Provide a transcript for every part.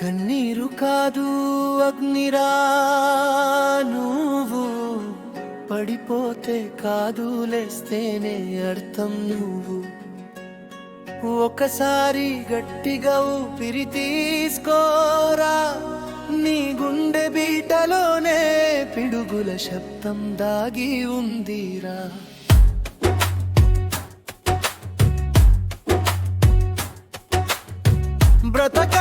కన్నీరు కాదు అగ్నిరా నువ్వు పడిపోతే కాదు లేస్తేనే అర్థం నువ్వు. ఒకసారి గట్టిగా ఊపిరి తీసుకోరా నీ గుండె బీటలోనే పిడుగుల శబ్దం దాగి ఉందిరా. బ్రతక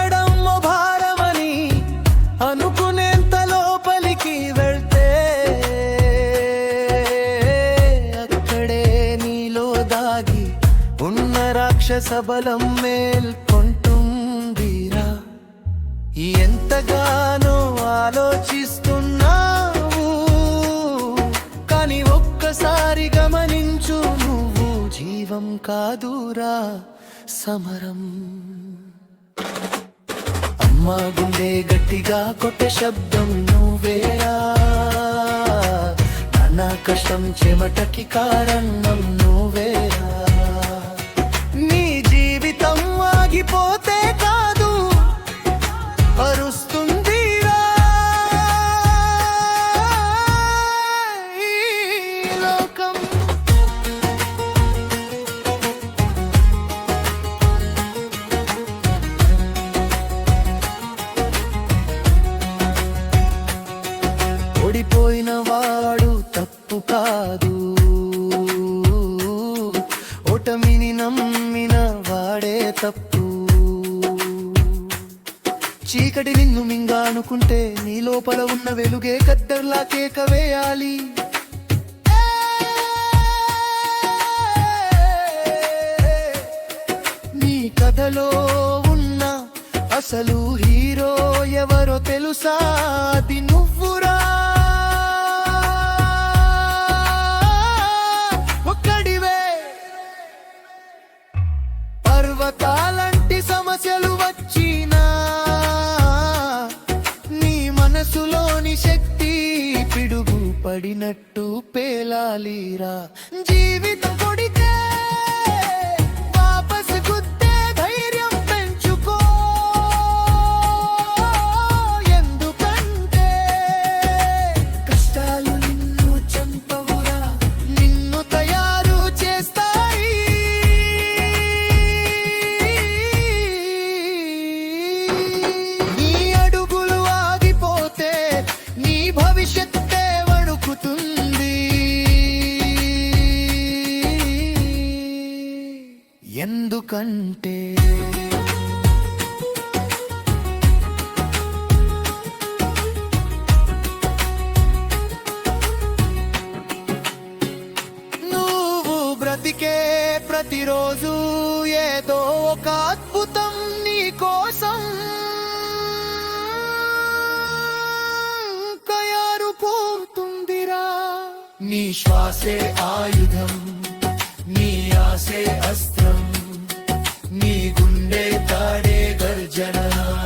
సబలం మేల్కొంటుందిరా. ఎంతగానో ఆలోచిస్తున్నావు కానీ ఒక్కసారి గమనించు నువ్వు జీవం కాదురా సమరం. అమ్మా గుండె గట్టిగా కొట్టే శబ్దం నువ్వేరా. నా కష్టం చెమటకి కారణం నువ్వేరా. ఓడిపోయిన వాడు తప్పు కాదు. ఓటమిని నమ్మిన వాడే తప్పు. చీకటి నిన్ను మింగా అనుకుంటే నీ లోపల ఉన్న వెలుగే కద్దర్లా కేక వేయాలి. నీ కథలో ఉన్న అసలు హీరో ఎవరో తెలుసా? అది నువ్వు. పడినట్టు పేలాలిరా. జీవితం కొడితే వాపస్ గుద్దే ధైర్యం పెంచుకో. ఎందుకంటే కష్టాలు నిన్ను చంపవురా నిన్ను తయారు చేస్తాయి. నీ అడుగులు ఆగిపోతే నీ భవిష్యత్తు వణుకుతుంది ఎందుకంటే నువ్వు బ్రతికే ప్రతిరోజు ఏదో ఒక అద్భుతం నీ కోసం. నీ శ్వాసే ఆయుధం.